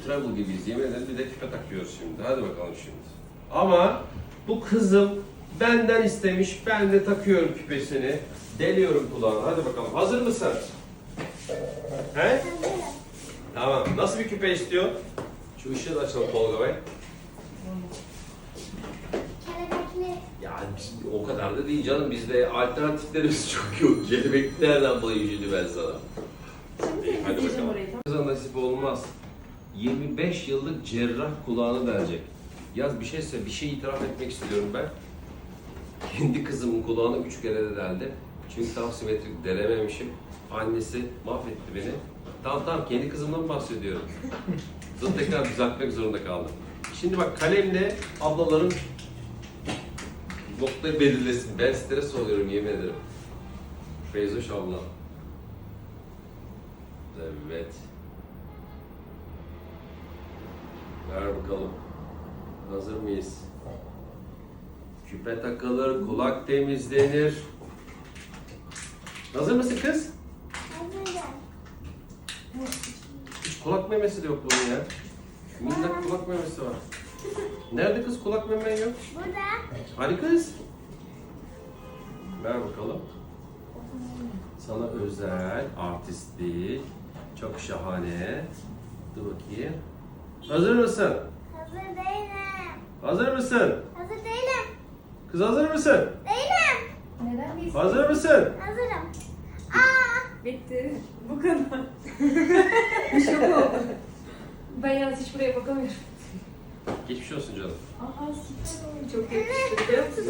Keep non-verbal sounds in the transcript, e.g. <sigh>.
Travel gibiyiz. Yemin ederim bir küpe takıyoruz şimdi. Hadi bakalım şimdi. Ama bu kızım benden istemiş. Ben de takıyorum küpesini. Deliyorum kulağına. Hadi bakalım. Hazır mısın? He? Tamam. Nasıl bir küpe istiyor? Şu ışığı da açalım Tolga Bey. Kelebekli. Ya biz o kadar da değil canım. Bizde alternatiflerimiz <laughs> çok yok. Kelebek nereden bulayım şimdi ben sana? Hadi bakalım. Kıza nasip olmaz. 25 yıllık cerrah kulağını verecek. Yaz bir şeyse bir şey itiraf etmek istiyorum ben. Kendi kızımın kulağını üç kere de deldi. Çünkü tam simetrik delememişim. Annesi mahvetti beni. Tamam tamam kendi kızımdan bahsediyorum. Sonra tekrar düzeltmek zorunda kaldım. Şimdi bak kalemle ablaların noktayı belirlesin. Ben stres oluyorum yemin ederim. Feyzoş abla. Evet. Ver bakalım. Hazır mıyız? Küpe takılır, kulak temizlenir. Hazır mısın kız? Hazırım. Hiç kulak memesi de yok bunun ya. Minnak kulak memesi var. Nerede kız kulak memen yok? Burada. Hani kız? Ver bakalım. Sana özel, artistlik, çok şahane. Dur bakayım. Hazır mısın? Hazır değilim. Hazır mısın? Hazır değilim. Kız hazır mısın? Değilim. Neden değilsin? Hazır mısın? Hazırım. Aa. Bitti. Bu kadar. Bir şok oldu. Ben yalnız hiç buraya bakamıyorum. Geçmiş olsun canım. Aa süper oldu. Çok yakıştı biliyor musun?